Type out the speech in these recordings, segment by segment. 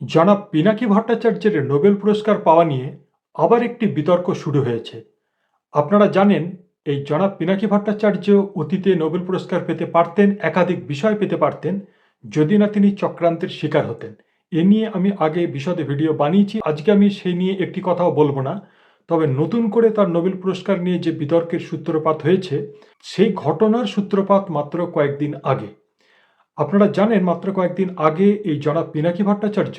জনাব পিনাকি ভট্টাচার্যের নোবেল পুরস্কার পাওয়া নিয়ে আবার একটি বিতর্ক শুরু হয়েছে। আপনারা জানেন, এই জনাব পিনাকি ভট্টাচার্য অতীতে নোবেল পুরস্কার পেতে পারতেন, একাধিক বিষয় পেতে পারতেন, যদি না তিনি চক্রান্তের শিকার হতেন। এ নিয়ে আমি আগে বিশদে ভিডিও বানিয়েছি, আজকে আমি সেই নিয়ে একটি কথাও বলব না। তবে নতুন করে তার নোবেল পুরস্কার নিয়ে যে বিতর্কের সূত্রপাত হয়েছে, সেই ঘটনার সূত্রপাত মাত্র কয়েকদিন আগে। আপনারা জানেন, মাত্র কয়েকদিন আগে এই জনাব পিনাকি ভট্টাচার্য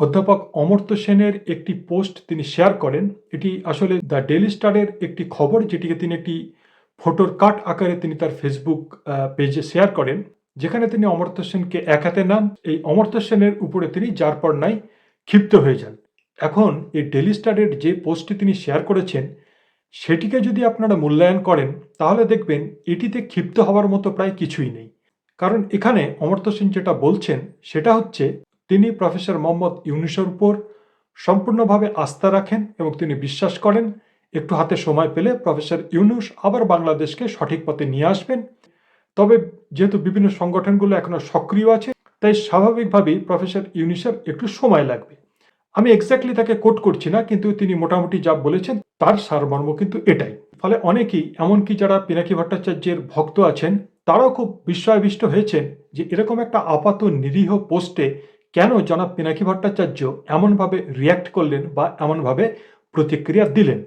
অধ্যাপক অমর্ত্য সেনের একটি পোস্ট তিনি শেয়ার করেন। এটি আসলে দ্য ডেলি স্টারের একটি খবর, যেটিকে তিনি একটি ফটোর কাট আকারে তিনি তার ফেসবুক পেজে শেয়ার করেন, যেখানে তিনি অমর্ত্য সেনকে এক হাতে নাম এই অমর্ত্য সেনের উপরে তিনি যার পর নাই ক্ষিপ্ত হয়ে যান। এখন এই ডেলি স্টারের যে পোস্টটি তিনি শেয়ার করেছেন, সেটিকে যদি আপনারা মূল্যায়ন করেন, তাহলে দেখবেন এটিতে ক্ষিপ্ত হওয়ার মতো প্রায় কিছুই নেই। কারণ এখানে অমর্ত্য সেন যেটা বলছেন, সেটা হচ্ছে তিনি প্রফেসর মোহাম্মদ ইউনুসের উপর সম্পূর্ণভাবে আস্থা রাখেন এবং তিনি বিশ্বাস করেন, একটু হাতে সময় পেলে প্রফেসর ইউনুস আবার বাংলাদেশকে সঠিক পথে নিয়ে আসবেন। তবে যেহেতু বিভিন্ন সংগঠনগুলো এখনও সক্রিয় আছে, তাই স্বাভাবিকভাবেই প্রফেসর ইউনুসের একটু সময় লাগবে। আমি এক্স্যাক্টলি তাকে কোট করছি না, কিন্তু তিনি মোটামুটি যা বলেছেন, তার সারমর্ম কিন্তু এটাই। ফলে অনেকেই, এমনকি যারা পিনাকি ভট্টাচার্যের ভক্ত আছেন তারাও খুব বিস্ময়বিষ্ট হয়েছেন যে এরকম একটা আপাত নিরীহ পোস্টে কেন জনাব পিনাকি ভট্টাচার্য এমনভাবে রিয়্যাক্ট করলেন বা এমনভাবে প্রতিক্রিয়া দিলেন?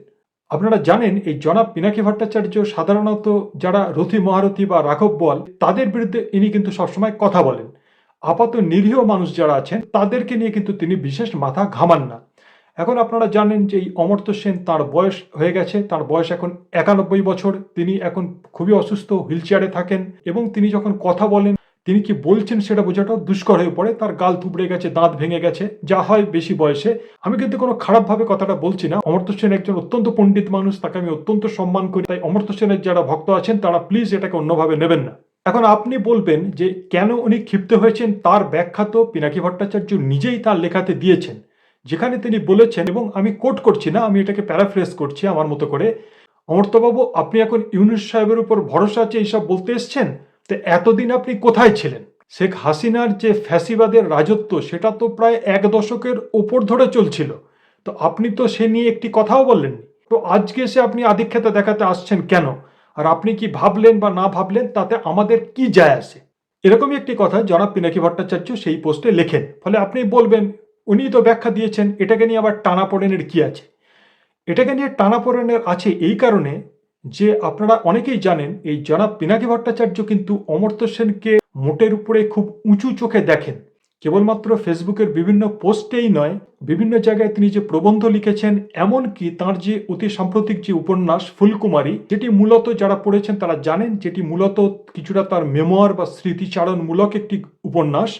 আপনারা জানেন, এই জনাব পিনাকি ভট্টাচার্য সাধারণত যারা রথি মহারথী বা রাঘব বল, তাদের বিরুদ্ধে ইনি কিন্তু সবসময় কথা বলেন। আপাত নিরীহ মানুষ যারা আছেন, তাদেরকে নিয়ে কিন্তু তিনি বিশেষ মাথা ঘামান না। এখন আপনারা জানেন যে এই অমর্ত্য সেন তার বয়স হয়ে গেছে, তার বয়স এখন একানব্বই বছর। তিনি এখন খুবই অসুস্থ হুইল চেয়ারে থাকেন এবং তিনি যখন কথা বলেন, তিনি কি বলছেন সেটা বোঝাটাও দুষ্কর হয়ে পড়ে। তার গাল থুবড়ে গেছে, দাঁত ভেঙে গেছে, যা হয় বেশি বয়সে। আমি কিন্তু কোনো খারাপভাবে কথাটা বলছি না। অমর্ত্য সেন একজন অত্যন্ত পণ্ডিত মানুষ, তাকে আমি অত্যন্ত সম্মান করি। তাই অমর্ত্য সেনের যারা ভক্ত আছেন, তারা প্লিজ এটাকে অন্যভাবে নেবেন না। এখন আপনি বলবেন যে কেন উনি ক্ষিপ্ত হয়েছেন? তার ব্যাখ্যা তো পিনাকি ভট্টাচার্য নিজেই তার লেখাতে দিয়েছেন। যেখানে তিনি বলেছেন, এবং আমি কোট করছি না, আমি এটাকে প্যারাফ্রেস করছি আমার মতো করে অমর্ত্যবাবু আপনি এখন ইউনুস সাহেবের উপর ভরসা আছে এইসব বলতে এসছেন? তো এতদিন আপনি কোথায় ছিলেন? শেখ হাসিনার যে ফ্যাসিবাদের রাজত্ব, সেটা তো প্রায় এক দশকের ওপর ধরে চলছিল। তো আপনি তো সে নিয়ে একটি কথাও বললেন তো আজকে সে আপনি আধিক্ষেতা দেখাতে আসছেন কেন? আর আপনি কি ভাবলেন বা না ভাবলেন, তাতে আমাদের কি যায় আসে? এরকমই একটি কথা জনাব পিনাকি ভট্টাচার্য সেই পোস্টে লেখেন। ফলে আপনি বলবেন উনি তো ব্যাখ্যা দিয়েছেন, এটাকে নিয়ে আবার টানাপোড়েনের কি আছে? এটাকে নিয়ে টানাপোড়েনের আছে এই কারণে যে আপনারা অনেকেই জানেন, এই জনাব পিনাকি ভট্টাচার্য কিন্তু অমর্ত্য সেনকে মোটের উপরে খুব উঁচু চোখে দেখেন। কেবলমাত্র ফেসবুকের বিভিন্ন পোস্টেই নয়, বিভিন্ন জায়গায় তিনি যে প্রবন্ধ লিখেছেন, এমনকি তার যে অতি সাম্প্রতিক যে উপন্যাস ফুলকুমারী, যেটি মূলত যারা পড়েছেন তারা জানেন, যেটি মূলত কিছুটা তার মেমোয়ার বা স্মৃতিচারণমূলক একটি উপন্যাস।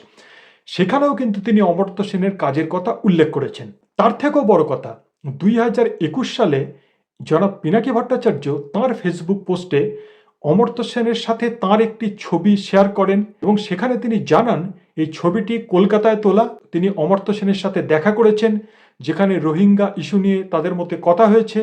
সেখানেও কিন্তু তিনি অমর্ত্য সেনের কাজের কথা উল্লেখ করেছেন। তার থেকেও বড় কথা, দুই হাজার একুশ সালে জনাব পিনাকি ভট্টাচার্য তাঁর ফেসবুক পোস্টে অমর্ত্য সেনের সাথে তার একটি ছবি শেয়ার করেন এবং সেখানে তিনি জানান, এই ছবিটি কলকাতায় তোলা। তিনি অমর্ত্য সেনের সাথে দেখা করেছেন, যেখানে রোহিঙ্গা ইস্যু নিয়ে তাদের মধ্যে কথা হয়েছে।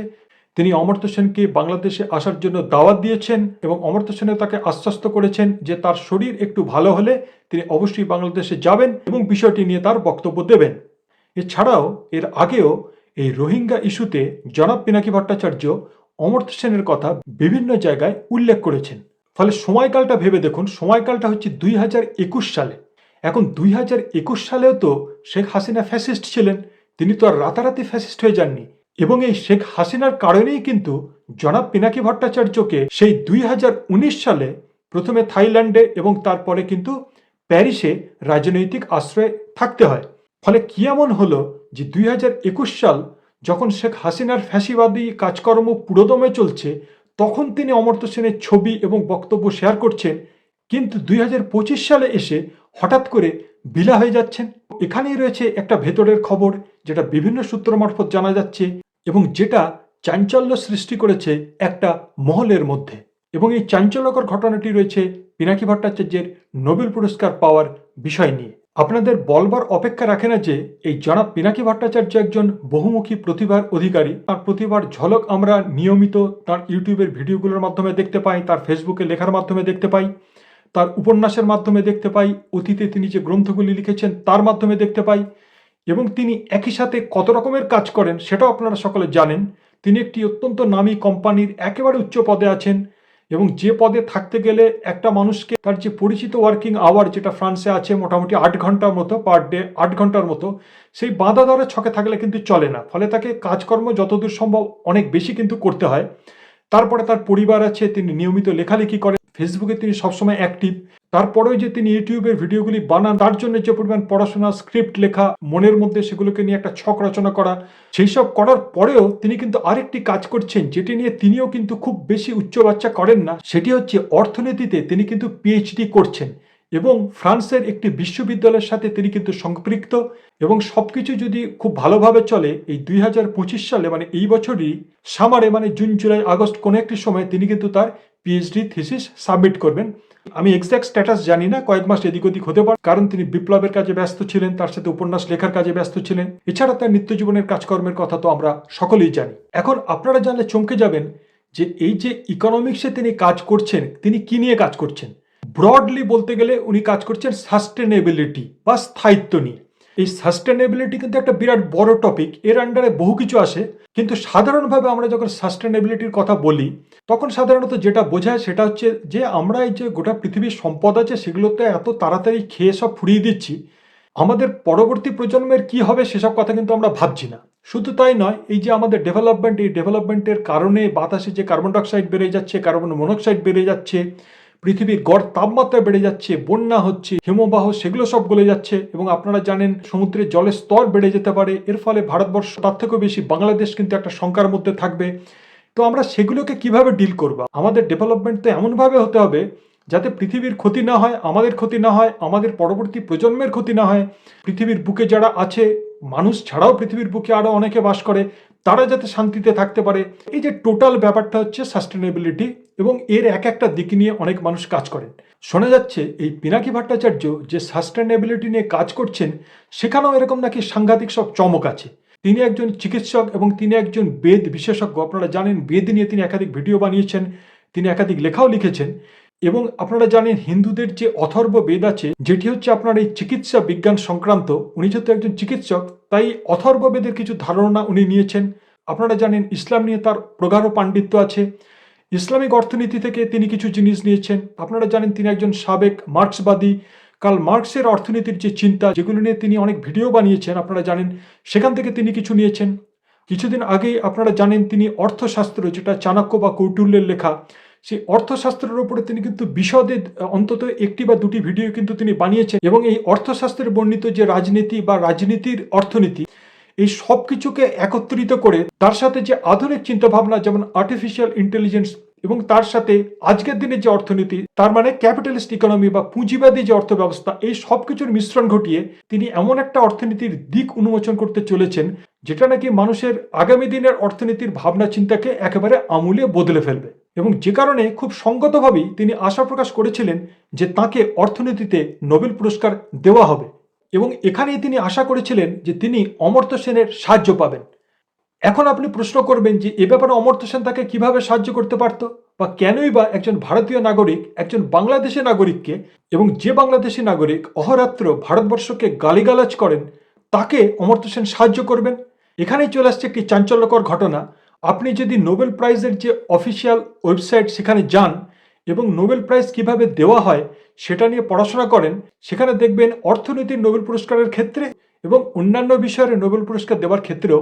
তিনি অমর্ত্য সেনকে বাংলাদেশে আসার জন্য দাওয়াত দিয়েছেন এবং অমর্ত্য সেনও তাকে আশ্বস্ত করেছেন যে তার শরীর একটু ভালো হলে তিনি অবশ্যই বাংলাদেশে যাবেন এবং বিষয়টি নিয়ে তার বক্তব্য দেবেন। এছাড়াও, এর আগেও এই রোহিঙ্গা ইস্যুতে জনাব পিনাকি ভট্টাচার্য অমর্ত্য সেনের কথা বিভিন্ন জায়গায় উল্লেখ করেছেন। ফলে সময়কালটা ভেবে দেখুন, সময়কালটা হচ্ছে দুই হাজার একুশ সালে। এখন দুই হাজার একুশ সালেও তো শেখ হাসিনা ফ্যাসিস্ট ছিলেন। তিনি তো আর রাতারাতি ফ্যাসিস্ট হয়ে যাননি। এবং এই শেখ হাসিনার কারণেই কিন্তু জনাব পিনাকি ভট্টাচার্যকে সেই দুই হাজার উনিশ সালে প্রথমে থাইল্যান্ডে এবং তারপরে কিন্তু প্যারিসে রাজনৈতিক আশ্রয়ে থাকতে হয়। ফলে কি এমন হলো যে দুই হাজার একুশ সাল যখন শেখ হাসিনার ফ্যাসিবাদী কাজকর্ম পুরোদমে চলছে, তখন তিনি অমর্ত্য সেনের ছবি এবং বক্তব্য শেয়ার করছেন, কিন্তু দুই হাজার পঁচিশ সালে এসে হঠাৎ করে বিলা হয়ে যাচ্ছেন। এখানেই রয়েছে একটা ভেতরের খবর, যেটা বিভিন্ন সূত্র মারফত জানা যাচ্ছে। এবং যেটা চাঞ্চল্য সৃষ্টি করেছে একটা মহলের মধ্যে। এবং এই চাঞ্চল্যকর ঘটনাটি রয়েছে পিনাকি ভট্টাচার্যের নোবেল পুরস্কার পাওয়ার বিষয় নিয়ে। আপনাদের বলবার অপেক্ষা রাখে না যে এই জনাব পিনাকি ভট্টাচার্য একজন বহুমুখী প্রতিভার অধিকারী। তার প্রতিভার ঝলক আমরা নিয়মিত তার ইউটিউবের ভিডিওগুলোর মাধ্যমে দেখতে পাই, তার ফেসবুকে লেখার মাধ্যমে দেখতে পাই, তার উপন্যাসের মাধ্যমে দেখতে পাই, অতীতে তিনি যে গ্রন্থগুলি লিখেছেন তার মাধ্যমে দেখতে পাই। এবং তিনি একই সাথে কত রকমের কাজ করেন সেটাও আপনারা সকলে জানেন। তিনি একটি অত্যন্ত নামী কোম্পানির একেবারে উচ্চ পদে আছেন এবং যে পদে থাকতে গেলে একটা মানুষকে তার যে পরিচিত ওয়ার্কিং আওয়ার যেটা ফ্রান্সে আছে মোটামুটি আট ঘণ্টার মতো পার ডে, আট ঘণ্টার মতো, সেই বাঁধা ধরে ছকে থাকলে কিন্তু চলে না। ফলে তাকে কাজকর্ম যতদূর সম্ভব অনেক বেশি কিন্তু করতে হয়। তারপরে তার পরিবার আছে, তিনি নিয়মিত লেখালেখি করেন। ফেসবুকে তিনি সবসময় অ্যাক্টিভ তারপরেও যে তিনি ইউটিউবের ভিডিওগুলি বানান, তার জন্য যে পরিমাণ পড়াশোনা স্ক্রিপ্ট লেখা, মনের মধ্যে সেগুলোকে নিয়ে একটা ছক রচনা করা সেই সব করার পরেও তিনি কিন্তু আরেকটি কাজ করছেন, যেটি নিয়ে তিনিও কিন্তু খুব বেশি উচ্চ বাচ্চা করেন না। সেটি হচ্ছে অর্থনীতিতে তিনি কিন্তু পিএইচডি করছেন এবং ফ্রান্সের একটি বিশ্ববিদ্যালয়ের সাথে তিনি কিন্তু সম্পৃক্ত এবং সবকিছু যদি খুব ভালোভাবে চলে, এই দুই হাজার পঁচিশ সালে মানে এই বছরই, সামারে মানে জুন, জুলাই, আগস্ট কোনো একটি সময় তিনি কিন্তু তার পিএইচডি থিসিস সাবমিট করবেন। আমি এক্সাক্ট স্ট্যাটাস জানি না, কয়েক মাস এদিক ওদিক হতে পারে, কারণ তিনি বিপ্লবের কাজে ব্যস্ত ছিলেন, তার সাথে উপন্যাস লেখার কাজে ব্যস্ত ছিলেন। এছাড়া তার নিত্য জীবনের কাজকর্মের কথা তো আমরা সকলেই জানি। এখন আপনারা জানলে চমকে যাবেন যে এই যে ইকোনমিক্সে তিনি কাজ করছেন, তিনি কি নিয়ে কাজ করছেন? ব্রডলি বলতে গেলে উনি কাজ করছেন সাস্টেনেবিলিটি বা স্থায়িত্ব নিয়ে। এই সাস্টেনেবিলিটি কিন্তু একটা বিরাট বড় টপিক এর আন্ডারে বহু কিছু আসে। কিন্তু সাধারণভাবে আমরা যখন সাস্টেনেবিলিটির কথা বলি, তখন সাধারণত যেটা বোঝায় সেটা হচ্ছে যে আমরা এই যে গোটা পৃথিবীর সম্পদ আছে সেগুলোতে এত তাড়াতাড়ি খেয়ে সব ফুরিয়ে দিচ্ছি, আমাদের পরবর্তী প্রজন্মের কি হবে সেসব কথা কিন্তু আমরা ভাবছি না। শুধু তাই নয়, এই যে আমাদের ডেভেলপমেন্ট এই ডেভেলপমেন্টের কারণে বাতাসে যে কার্বন ডাইঅক্সাইড বেড়ে যাচ্ছে কার্বন মনোক্সাইড বেড়ে যাচ্ছে পৃথিবীর গড় তাপমাত্রা বেড়ে যাচ্ছে, বন্যা হচ্ছে, হিমবাহ, সেগুলো সব গলে যাচ্ছে এবং আপনারা জানেন সমুদ্রের জলের স্তর বেড়ে যেতে পারে। এর ফলে ভারতবর্ষ, তার থেকেও বেশি বাংলাদেশ কিন্তু একটা শঙ্কার মধ্যে থাকবে। তো আমরা সেগুলোকে কীভাবে ডিল করব? আমাদের ডেভেলপমেন্ট তো এমনভাবে হতে হবে যাতে পৃথিবীর ক্ষতি না হয়, আমাদের ক্ষতি না হয়, আমাদের পরবর্তী প্রজন্মের ক্ষতি না হয়। পৃথিবীর বুকে যারা আছে, মানুষ ছাড়াও পৃথিবীর বুকে আরও অনেকে বাস করে। তারা যাতে শান্তিতে থাকতে পারে। এই যে টোটাল ব্যাপারটা হচ্ছে সাস্টেনেবিলিটি এবং এর এক একটা দিক নিয়ে অনেক মানুষ কাজ করেন। শোনা যাচ্ছে এই পিনাকি ভট্টাচার্য যে সাস্টেনেবিলিটি নিয়ে কাজ করছেন, সেখানেও এরকম নাকি সাংঘাতিক সব চমক আছে। তিনি একজন চিকিৎসক এবং তিনি একজন বেদ বিশেষজ্ঞ। আপনারা জানেন বেদ নিয়ে তিনি একাধিক ভিডিও বানিয়েছেন, তিনি একাধিক লেখাও লিখেছেন। এবং আপনারা জানেন হিন্দুদের যে অথর্ব বেদ আছে, যেটি হচ্ছে আপনার এই চিকিৎসা বিজ্ঞান সংক্রান্ত, উনি যেহেতু একজন চিকিৎসক, তাই অথর্ব বেদের কিছু ধারণা উনি নিয়েছেন। আপনারা জানেন ইসলাম নিয়ে তার প্রগাঢ় পাণ্ডিত্য আছে। ইসলামিক অর্থনীতি থেকে তিনি কিছু জিনিস নিয়েছেন। আপনারা জানেন তিনি একজন সাবেক মার্ক্সবাদী। কাল মার্কসের অর্থনীতির যে চিন্তা, যেগুলো নিয়ে তিনি অনেক ভিডিও বানিয়েছেন, আপনারা জানেন, সেখান থেকে তিনি কিছু নিয়েছেন। কিছুদিন আগেই আপনারা জানেন তিনি অর্থশাস্ত্র, যেটা চাণক্য বা কৌটুল্যের লেখা সেই অর্থশাস্ত্রের উপরে তিনি কিন্তু বিশদে অন্তত একটি বা দুটি ভিডিও কিন্তু তিনি বানিয়েছেন এবং এই অর্থশাস্ত্রের বর্ণিত যে রাজনীতি বা রাজনীতির অর্থনীতি, এই সব কিছুকে একত্রিত করে তার সাথে যে আধুনিক চিন্তাভাবনা যেমন আর্টিফিশিয়াল ইন্টেলিজেন্স এবং তার সাথে আজকের দিনে যে অর্থনীতি, তার মানে ক্যাপিটালিস্ট ইকোনমি বা পুঁজিবাদী যে অর্থ ব্যবস্থা এই সব কিছুর মিশ্রণ ঘটিয়ে তিনি এমন একটা অর্থনীতির দিক উন্মোচন করতে চলেছেন, যেটা নাকি মানুষের আগামী দিনের অর্থনীতির ভাবনা চিন্তাকে একেবারে আমূলে বদলে ফেলবে। এবং যে কারণে খুব সঙ্গতভাবেই তিনি আশা প্রকাশ করেছিলেন যে তাকে অর্থনীতিতে নোবেল পুরস্কার দেওয়া হবে এবং এখানেই তিনি আশা করেছিলেন যে তিনি অমর্ত্য সেনের সাহায্য পাবেন। এখন আপনি প্রশ্ন করবেন যে এ ব্যাপারে অমর্ত্য সেন তাকে কীভাবে সাহায্য করতে পারত বা কেনই বা একজন ভারতীয় নাগরিক, একজন বাংলাদেশি নাগরিককে এবং যে বাংলাদেশি নাগরিক অহরাত্র ভারতবর্ষকে গালিগালাজ করেন, তাকে অমর্ত্য সেন সাহায্য করবেন? এখানেই চলে আসছে একটি চাঞ্চল্যকর ঘটনা। আপনি যদি নোবেল প্রাইজের যে অফিসিয়াল ওয়েবসাইট সেখানে যান এবং নোবেল প্রাইজ কীভাবে দেওয়া হয় সেটা নিয়ে পড়াশোনা করেন, সেখানে দেখবেন অর্থনীতির নোবেল পুরস্কারের ক্ষেত্রে এবং অন্যান্য বিষয়ের নোবেল পুরস্কার দেওয়ার ক্ষেত্রেও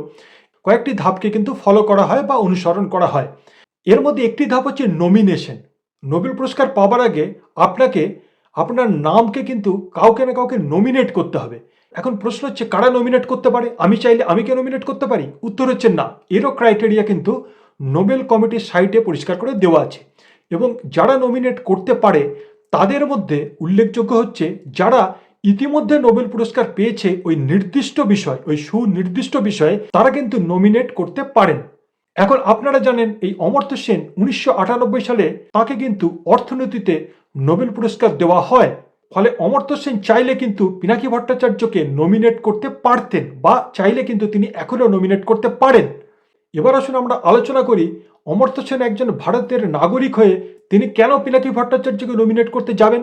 কয়েকটি ধাপকে কিন্তু ফলো করা হয় বা অনুসরণ করা হয়। এর মধ্যে একটি ধাপ হচ্ছে নমিনেশন নোবেল পুরস্কার পাবার আগে আপনাকে, আপনার নামকে কিন্তু কাউকে না কাউকে নমিনেট করতে হবে। এখন প্রশ্ন হচ্ছে, কারা নমিনেট করতে পারে? আমি চাইলে আমি কে নমিনেট করতে পারি? উত্তর হচ্ছে না। এরও ক্রাইটেরিয়া কিন্তু নোবেল কমিটির সাইটে পরিষ্কার করে দেওয়া আছে। এবং যারা নমিনেট করতে পারে, তাদের মধ্যে উল্লেখযোগ্য হচ্ছে, যারা ইতিমধ্যে নোবেল পুরস্কার পেয়েছে ওই নির্দিষ্ট বিষয়, ওই সুনির্দিষ্ট বিষয়ে, তারা কিন্তু নমিনেট করতে পারেন। এখন আপনারা জানেন, এই অমর্ত্য সেন উনিশশো আটানব্বই সালে তাকে কিন্তু অর্থনীতিতে নোবেল পুরস্কার দেওয়া হয়। ফলে অমর্ত্য সেন চাইলে কিন্তু পিনাকি ভট্টাচার্যকে নমিনেট করতে পারতেন বা চাইলে কিন্তু তিনি এখনও নমিনেট করতে পারেন। এবার আসুন আমরা আলোচনা করি অমর্ত্য সেন একজন ভারতের নাগরিক হয়ে তিনি কেন পিনাকি ভট্টাচার্যকে নমিনেট করতে যাবেন?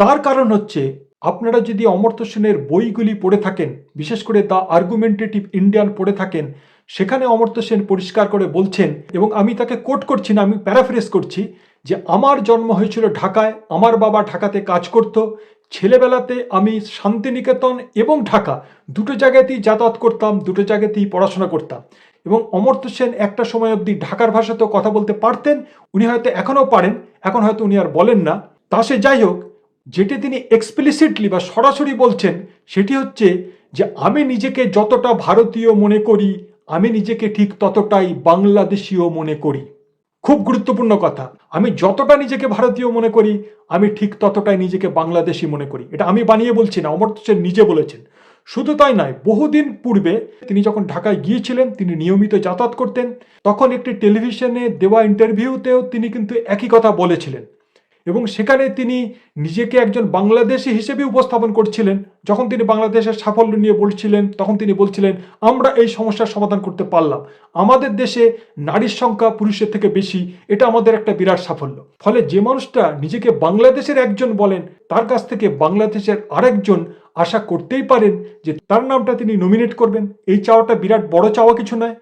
তার কারণ হচ্ছে আপনারা যদি অমর্ত্য সেনের বইগুলি পড়ে থাকেন, বিশেষ করে দ্য আর্গুমেন্টেটিভ ইন্ডিয়ান পড়ে থাকেন, সেখানে অমর্ত্য সেন পরিষ্কার করে বলছেন, এবং আমি তাকে কোট করছি না, আমি প্যারাফ্রেস করছি যে আমার জন্ম হয়েছিল ঢাকায়, আমার বাবা ঢাকাতে কাজ করত। ছেলেবেলাতে আমি শান্তিনিকেতন এবং ঢাকা দুটো জায়গাতেই যাতায়াত করতাম, দুটো জায়গাতেই পড়াশোনা করতাম। এবং অমর্ত্য সেন একটা সময় অবধি ঢাকার ভাষাতেও কথা বলতে পারতেন, উনি হয়তো এখনও পারেন, এখন হয়তো উনি আর বলেন না। তা সে যাই হোক, যেটি তিনি এক্সপ্লিসিটলি বা সরাসরি বলছেন, সেটি হচ্ছে যে আমি নিজেকে যতটা ভারতীয় মনে করি, আমি নিজেকে ঠিক ততটাই বাংলাদেশীয় মনে করি। খুব গুরুত্বপূর্ণ কথা। আমি যতটা নিজেকে ভারতীয় মনে করি, আমি ঠিক ততটাই নিজেকে বাংলাদেশি মনে করি। এটা আমি বানিয়ে বলছি না, অমর্ত্য সেন নিজে বলেছেন। শুধু তাই নয়, বহুদিন পূর্বে তিনি যখন ঢাকায় গিয়েছিলেন, তিনি নিয়মিত যাতায়াত করতেন, তখন একটি টেলিভিশনে দেওয়া ইন্টারভিউতেও তিনি কিন্তু একই কথা বলেছিলেন। এবং সেখানে তিনি নিজেকে একজন বাংলাদেশি হিসেবে উপস্থাপন করছিলেন। যখন তিনি বাংলাদেশের সাফল্য নিয়ে বলছিলেন, তখন তিনি বলছিলেন, আমরা এই সমস্যার সমাধান করতে পারলাম। আমাদের দেশে নারীর সংখ্যা পুরুষের থেকে বেশি। এটা আমাদের একটা বিরাট সাফল্য। ফলে যে মানুষটা নিজেকে বাংলাদেশের একজন বলেন, তার কাছ থেকে বাংলাদেশের আরেকজন আশা করতেই পারেন যে তার নামটা তিনি নমিনেট করবেন। এই চাওয়াটা বিরাট বড় চাওয়া কিছু নয়।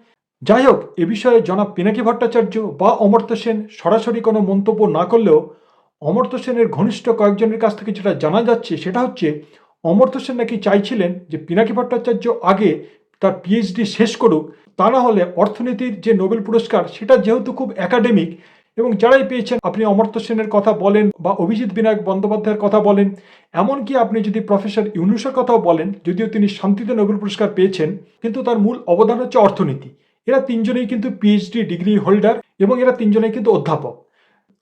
যাই হোক, এ বিষয়ে জনাব পিনাকি ভট্টাচার্য বা অমর্ত্য সেন সরাসরি কোনো মন্তব্য না করলেও অমর্ত্য সেনের ঘনিষ্ঠ কয়েকজনের কাছ থেকে যেটা জানা যাচ্ছে, সেটা হচ্ছে অমর্ত্য সেন নাকি চাইছিলেন যে পিনাকি ভট্টাচার্য আগে তার পিএইচডি শেষ করুক, তা না হলে অর্থনীতির যে নোবেল পুরস্কার সেটা যেহেতু খুব একাডেমিক এবং যারাই পেয়েছেন, আপনি অমর্ত্য সেনের কথা বলেন বা অভিজিৎ বিনায়ক বন্দ্যোপাধ্যায়ের কথা বলেন, এমনকি আপনি যদি প্রফেসর ইউনুসের কথাও বলেন, যদিও তিনি শান্তিতে নোবেল পুরস্কার পেয়েছেন, কিন্তু তার মূল অবদান হচ্ছে অর্থনীতি। এরা তিনজনেই কিন্তু পিএইচডি ডিগ্রি হোল্ডার এবং এরা তিনজনেই কিন্তু অধ্যাপক।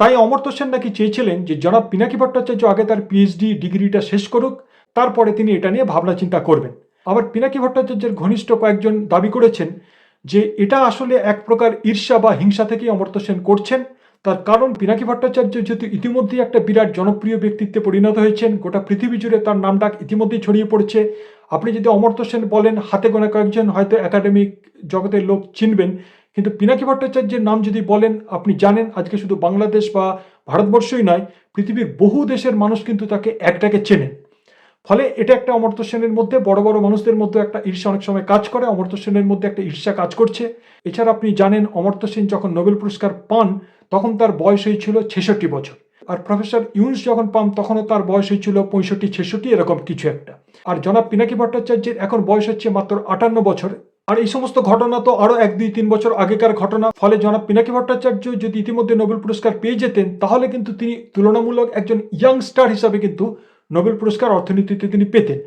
তাই অমর্ত্য সেন নাকি চেয়েছিলেন যে জনাব পিনাকি ভট্টাচার্য আগে তার পিএইচডি ডিগ্রিটা শেষ করুক, তারপরে তিনি এটা নিয়ে ভাবনা চিন্তা করবেন। আবার পিনাকি ভট্টাচার্যের ঘনিষ্ঠ কয়েকজন দাবি করেছেন যে এটা আসলে এক প্রকার ঈর্ষা বা হিংসা থেকেই অমর্ত্য সেন করছেন। তার কারণ, পিনাকি ভট্টাচার্য যেহেতু ইতিমধ্যেই একটা বিরাট জনপ্রিয় ব্যক্তিত্বে পরিণত হয়েছেন, গোটা পৃথিবী জুড়ে তার নাম ডাক ইতিমধ্যেই ছড়িয়ে পড়ছে। আপনি যদি অমর্ত্য সেন বলেন, হাতে গোনা কয়েকজন হয়তো একাডেমিক জগতের লোক চিনবেন কিন্তু পিনাকি ভট্টাচার্যের নাম যদি বলেন, আপনি জানেন আজকে শুধু বাংলাদেশ বা ভারতবর্ষই নয়, পৃথিবীর বহু দেশের মানুষ কিন্তু তাকে একটাকে চেনেন ফলে এটা একটা অমর্ত্য সেনের মধ্যে, বড় বড় মানুষদের মধ্যে একটা ঈর্ষা অনেক সময় কাজ করে, অমর্ত্য সেনের মধ্যে একটা ঈর্ষা কাজ করছে। এছাড়া আপনি জানেন, অমর্ত্য সেন যখন নোবেল পুরস্কার পান, তখন তার বয়স হয়েছিল ছেষট্টি বছর। আর প্রফেসর ইউনুস যখন পান, তখনও তার বয়স হয়েছিল পঁয়ষট্টি, ছেষট্টি, এরকম কিছু একটা। আর জনাব পিনাকি ভট্টাচার্যের এখন বয়স হচ্ছে মাত্র আটান্ন বছর। আর এই সমস্ত ঘটনা তো আরও এক, দুই, তিন বছর আগেকার ঘটনা। ফলে জনাব পিনাকি ভট্টাচার্য যদি ইতিমধ্যে নোবেল পুরস্কার পেয়ে যেতেন, তাহলে কিন্তু তিনি তুলনামূলক একজন ইয়াংস্টার হিসাবে কিন্তু নোবেল পুরস্কার অর্থনীতিতে তিনি পেতেন।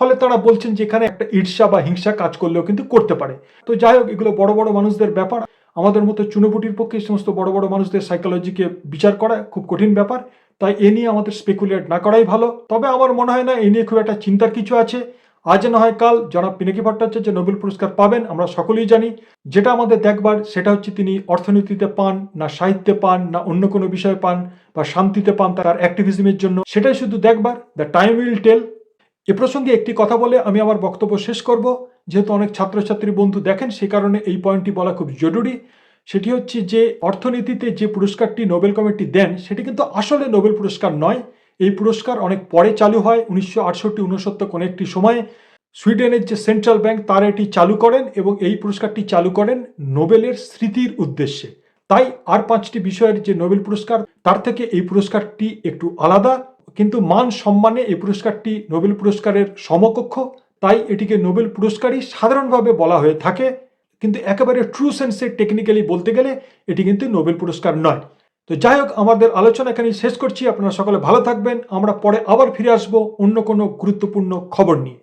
ফলে তারা বলছেন যে এখানে একটা ঈর্ষা বা হিংসা কাজ করলেও কিন্তু করতে পারে। তো যাই হোক, এগুলো বড় বড় মানুষদের ব্যাপার। আমাদের মতো চুনোপুটির পক্ষে সমস্ত বড় বড় মানুষদের সাইকোলজিকে বিচার করা খুব কঠিন ব্যাপার। তাই এ নিয়ে আমাদের স্পেকুলেট না করাই ভালো। তবে আমার মনে হয় না, এ নিয়ে খুব একটা চিন্তার কিছু আছে। আজ না হয় কাল জনাব পিনাকি ভট্টাচার্য নোবেল পুরস্কার পাবেন, আমরা সকলেই জানি। যেটা আমাদের দেখবার, সেটা হচ্ছে তিনি অর্থনীতিতে পান, না সাহিত্যে পান, না অন্য কোনো বিষয়ে পান, বা শান্তিতে পান তার অ্যাক্টিভিজমের জন্য। সেটাই শুধু দেখবার দ্য টাইম উইল টেল এ প্রসঙ্গে একটি কথা বলে আমি আমার বক্তব্য শেষ করব। যেহেতু অনেক ছাত্রছাত্রী বন্ধু দেখেন, সে কারণে এই পয়েন্টটি বলা খুব জরুরি। সেটি হচ্ছে যে, অর্থনীতিতে যে পুরস্কারটি নোবেল কমিটি দেন, সেটি কিন্তু আসলে নোবেল পুরস্কার নয়। এই পুরস্কার অনেক পরে চালু হয়, উনিশশো আটষট্টি উনসত্তর কোনো একটি সময়ে। সুইডেনের যে সেন্ট্রাল ব্যাংক, তারা এটি চালু করেন এবং এই পুরস্কারটি চালু করেন নোবেলের স্মৃতির উদ্দেশ্যে। তাই আর পাঁচটি বিষয়ের যে নোবেল পুরস্কার, তার থেকে এই পুরস্কারটি একটু আলাদা। কিন্তু মান সম্মানে এই পুরস্কারটি নোবেল পুরস্কারের সমকক্ষ। তাই এটিকে নোবেল পুরস্কারই সাধারণভাবে বলা হয়ে থাকে। কিন্তু একেবারে ট্রু সেন্সে টেকনিক্যালি বলতে গেলে, এটি কিন্তু নোবেল পুরস্কার নয়। তো যাই হোক, আমাদের আলোচনা এখানেই শেষ করছি। আপনারা সকলে ভালো থাকবেন। আমরা পরে আবার ফিরে আসব অন্য কোনো গুরুত্বপূর্ণ খবর নিয়ে।